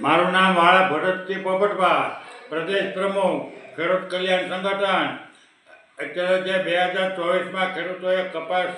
મારું નામ વાળા ભરતસિંહ પોપટભા પ્રદેશ પ્રમુખ, ખેડૂત કલ્યાણ સંગઠન. અત્યારે જે બે હજાર ચોવીસમાં ખેડૂતોએ કપાસ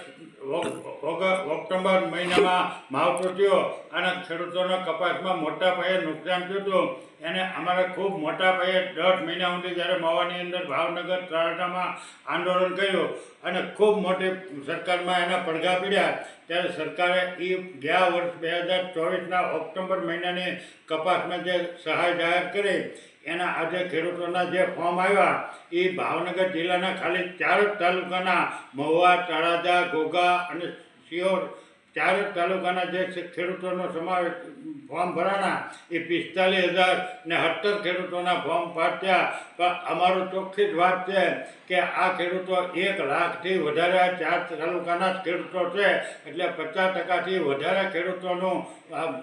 ઓક્ટોબર મહિનામાં માવઠો થયો અને ખેડૂતોનો કપાસમાં મોટા પાયે નુકસાન થયું હતું. એને અમારે ખૂબ મોટા પાયે દસ મહિના સુધી જ્યારે મવાની અંદર ભાવનગર તળાજામાં આંદોલન કર્યું અને ખૂબ મોટી સરકારમાં એના પડઘા પીડ્યા, ત્યારે સરકારે એ ગયા વર્ષ બે હજાર ચોવીસના ઓક્ટોબર મહિનાની કપાસમાં જે સહાય જાહેર કરી, એના આજે ખેડૂતોના જે ફોર્મ આવ્યા એ ભાવનગર જિલ્લાના ખાલી ચાર તાલુકાના મહુવા, તળાજા, ઘોઘા અને સિયોર ચાર તાલુકાના જે ખેડૂતોનો સમાવેશ, ફોર્મ ભરાણા, એ પિસ્તાલીસ હજાર ને સત્તર ખેડૂતોના ફોર્મ ફાટ્યા પણ અમારું ચોખ્ખી જ વાત છે કે આ ખેડૂતો એક લાખથી વધારે ચાર તાલુકાના જ ખેડૂતો છે. એટલે પચાસ ટકાથી વધારે ખેડૂતોનું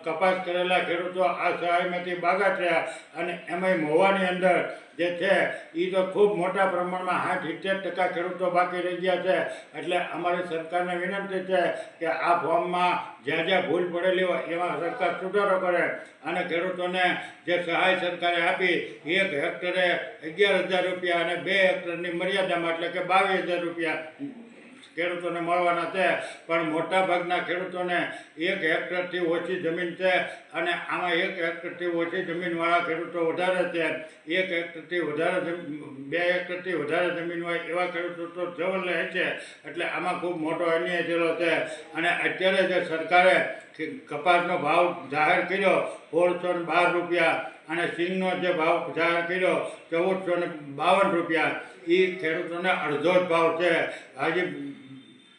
કપાસ કરેલા ખેડૂતો આ સહાયમાંથી બાગા થયા. અને એમાંય મોવાની અંદર જે છે એ તો ખૂબ મોટા પ્રમાણમાં સાઠ સિત્તેર ટકા ખેડૂતો બાકી રહી ગયા છે. એટલે અમારી સરકારને વિનંતી છે કે આ ફોર્મમાં જ્યાં જ્યાં ભૂલ પડેલી હોય એમાં સરકાર સુધારો કરે અને ખેડૂતોને જે સહાય સરકારે આપી, એક હેક્ટરે અગિયાર હજાર રૂપિયા અને બે હેક્ટરની મર્યાદામાં એટલે કે બાવીસ હજાર રૂપિયા ખેડૂતોને મળવાના છે, પણ મોટા ભાગના ખેડૂતોને એક હેક્ટરથી ઓછી જમીન છે અને આમાં એક હેક્ટરથી ઓછી જમીનવાળા ખેડૂતો વધારે છે. એક હેક્ટરથી વધારે બે હેક્ટરથી વધારે જમીન હોય એવા ખેડૂતો તો જવર રહે છે, એટલે આમાં ખૂબ મોટો અન્યાય થયેલો છે. અને અત્યારે જે સરકારે કપાસનો ભાવ જાહેર કર્યો, સોળસો બાર રૂપિયા અને સિંગનો જે ભાવ જાહેર કર્યો, ચૌદસો ને બાવન રૂપિયા. એ ખેડૂતોને અડધો જ ભાવ છે. આજે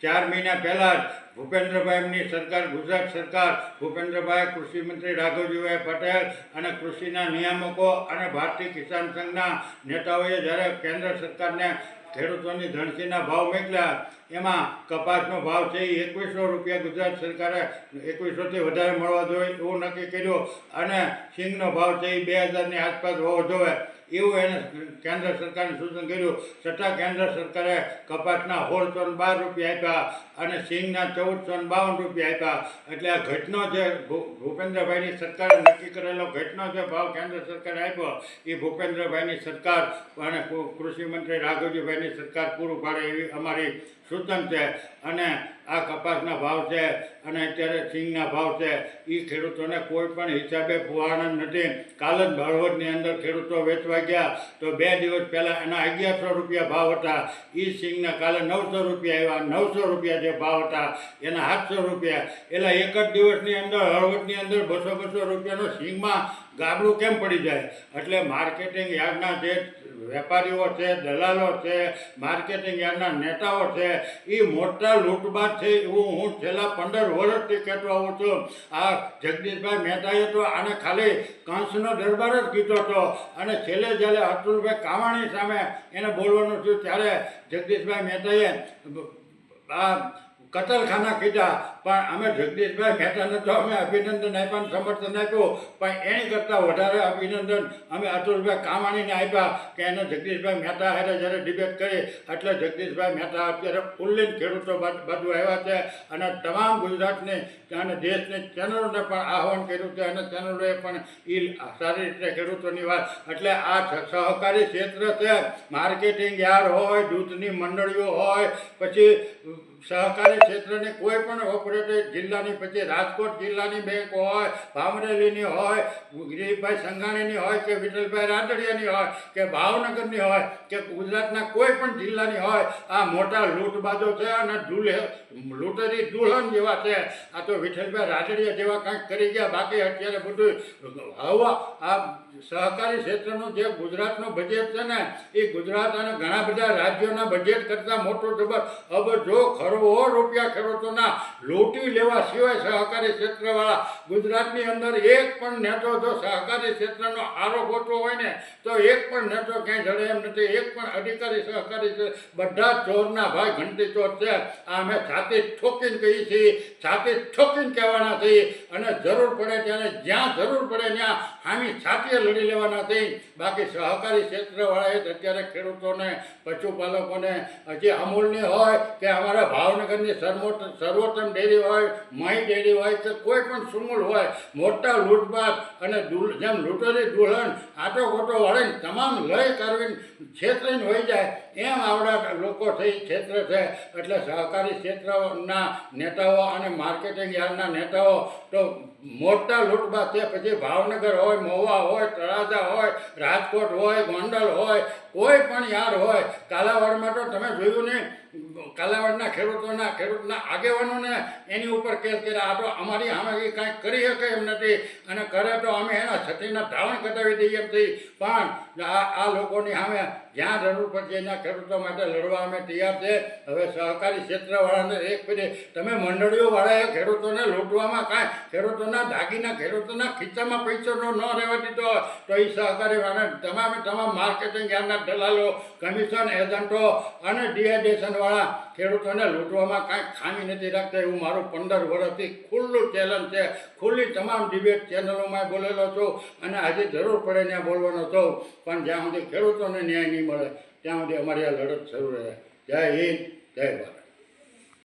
ચાર મહિના પહેલાં જ ભૂપેન્દ્રભાઈની સરકાર, ગુજરાત સરકાર, ભૂપેન્દ્રભાઈ કૃષિ મંત્રી રાઘવજીભાઈ પટેલ અને કૃષિના નિયામકો અને ભારતીય કિસાન સંઘના નેતાઓએ જ્યારે કેન્દ્ર સરકારને ખેડૂતોની ધણસીના ભાવ મોકલ્યા એમાં કપાસનો ભાવ છે એ એકવીસો રૂપિયા ગુજરાત સરકારે એકવીસોથી વધારે મળવા જોઈએ એવું નક્કી કર્યું. અને સિંગનો ભાવ છે એ બે હજારની આસપાસ હોવો જોઈએ. એવું એને કેન્દ્ર સરકારે સૂચન કર્યું. છતાં કેન્દ્ર સરકારે કપાસના સોળસો ને બાર રૂપિયા આપ્યા અને સિંગના ચૌદસો ને બાવન રૂપિયા આપ્યા. એટલે આ ઘટનો જે ભૂપેન્દ્રભાઈની સરકારે નક્કી કરેલો ઘટનો જે ભાવ કેન્દ્ર સરકારે આપ્યો, એ ભૂપેન્દ્રભાઈની સરકાર અને કૃષિમંત્રી કૃષિ મંત્રી રાઘવજીભાઈની સરકાર પૂરું પાડે એવી અમારી સૂચન છે અને આ કપાસના ભાવ છે અને અત્યારે સિંગના ભાવ છે. એ ખેડૂતોને કોઈ પણ હિસાબે પુવાણા નથી. કાલ જ હળવદની અંદર ખેડૂતો વેચવા ગયા. તો બે દિવસ પહેલાં એના અગિયારસો રૂપિયા ભાવ હતા. એ સિંગના કાલે નવસો રૂપિયા એવા નવસો રૂપિયા જે ભાવ હતા, એના સાતસો રૂપિયા. એટલે એક જ દિવસની અંદર, હળવદની અંદર બસો બસો રૂપિયાનો સિંગમાં ગાબડું કેમ પડી જાય? એટલે માર્કેટિંગ યાર્ડના જે વેપારીઓ છે, દલાલો છે, માર્કેટિંગ યાર્ડના નેતાઓ છે, એ મોટા લૂંટબાજ છે એવું હું છેલ્લા પંદર વર્ષથી કહેતો આવું છું. આ જગદીશભાઈ મહેતાએ તો આને ખાલી કંસનો દરબાર જ કીધો હતો. અને છેલ્લે જ્યારે અતુલભાઈ કાવાણી સામે એને બોલવાનું થયું, ત્યારે જગદીશભાઈ મહેતાએ આ કતલખાના કીધા. પણ અમે જગદીશભાઈ મહેતાને તો અમે અભિનંદન આપ્યા સમર્થન આપ્યું. પણ એની કરતાં વધારે અભિનંદન અમે અતુલભાઈ કામાણીને આપ્યા કે એને જગદીશભાઈ મહેતા હારે જ્યારે ડિબેટ કરી, એટલે જગદીશભાઈ મહેતા અત્યારે ઉલ્લેખ ખેડૂતો બાજુ આવ્યા છે. અને તમામ ગુજરાતની અને દેશની ચેનલોને પણ આહવાન કર્યું છે અને ચેનલોએ પણ એ સારી રીતે ખેડૂતોની વાત. એટલે આ સહકારી ક્ષેત્ર છે. માર્કેટિંગ યાર્ડ હોય, દૂધની મંડળીઓ હોય, પછી સહકારી ક્ષેત્રની કોઈ પણ ઓપરેટર જિલ્લાની પછી રાજકોટ જિલ્લાની બેંક હોય ભામરેલીની હોય, ગિરીશભાઈ સંઘાણીની હોય કે વિઠ્ઠલભાઈ રાદડિયાની હોય કે ભાવનગરની હોય કે ગુજરાતના કોઈ પણ જિલ્લાની હોય, આ મોટા લૂંટબાજો છે અને દુલ્હે લૂંટેરી દુલ્હન જેવા છે. આ તો વિઠ્ઠલભાઈ રાદડિયા જેવા કાંઈક કરી ગયા. બાકી અત્યારે બધું હવા, આ સહકારી ક્ષેત્રનું જે ગુજરાતનું બજેટ છે ને, એ ગુજરાત અને ઘણા બધા રાજ્યોના બજેટ કરતાં મોટો જબર. જો ખરવો રૂપિયા ખેડૂતોના લૂંટી લેવા સિવાય સહકારી ક્ષેત્રવાળા ગુજરાતની અંદર એક પણ નેતો જો સહકારી ક્ષેત્રનો આરો ગોતવો હોય ને, તો એક પણ નેતો ક્યાંય જડે એમ નથી. એક પણ અધિકારી સહકારી બધા ચોરના ભાઈ ઘંટી ચોર છે. આ અમે છાતી ઠોકીને કહીએ છીએ જાતે ઠોકીને કહેવાના છીએ અને જરૂર પડે ત્યારે જ્યાં જરૂર પડે ત્યાં હામી છાતીએ લડી લેવાના થઈ બાકી સહકારી ક્ષેત્રવાળાએ જ અત્યારે ખેડૂતોને, પશુપાલકોને હજી અમૂલની હોય કે અમારા ભાવનગરની સર્વોત્ત સર્વોત્તમ ડેરી હોય, મહી ડેરી હોય કે કોઈ પણ સુમૂલ હોય, મોટા લૂંટબાદ અને જેમ લૂંટેલી દુલ્હન આટો ખોટો વળીને તમામ લય કરવીને છેતરીને હોઈ જાય, એમ આવડા લોકો થઈ ક્ષેત્ર છે. એટલે સહકારી ક્ષેત્રના નેતાઓ અને માર્કેટિંગ યાર્ડના નેતાઓ તો મોટા લૂંટબાદ છે. પછી ભાવનગર હોય મહુવા હોય, તળાજા હોય, રાજકોટ હોય, ગોંડલ હોય, કોઈ પણ યાર હોય, કાલાવાડમાં તો તમે જોયું નહીં કાલાવાડના ખેડૂતોના, ખેડૂતના આગેવાનોને એની ઉપર કેસ કર્યા. આ તો અમારી સામે એ કાંઈ કરી શકે એમ નથી. અને કરે તો અમે એના છત્રીના ધાવણ કટાવી દઈએ એમ થઈ. પણ આ લોકોની સામે જ્યાં જરૂર પડશે, એના ખેડૂતો માટે લડવા અમે તૈયાર છે. હવે સહકારી ક્ષેત્રવાળાને એક ફેરી, તમે મંડળીઓવાળાએ ખેડૂતોને લૂંટવામાં કાંઈ, ખેડૂતોના દાગીના, ખેડૂતોના ખિસ્સામાં પૈસાનો ન રહેવા દીધો તો એ સહકારી વાળા તમામે તમામ માર્કેટિંગ યાર્ડના દલાલો, કમિશન એજન્ટો અને ડિહાઇડ્રેશનવાળા ખેડૂતોને લૂંટવામાં કાંઈ ખામી નથી રાખતા. એવું મારું પંદર વર્ષથી ખુલ્લું ચેલેન્જ છે. ખુલ્લી તમામ ડિબેટ ચેનલોમાં બોલેલો છું અને આજે જરૂર પડે ત્યાં બોલવાનો છું. પણ જ્યાં સુધી ખેડૂતોને ન્યાય નહીં મળે ત્યાં સુધી અમારી આ લડત શરૂ રહે. જય હિન્દ જય ભારત.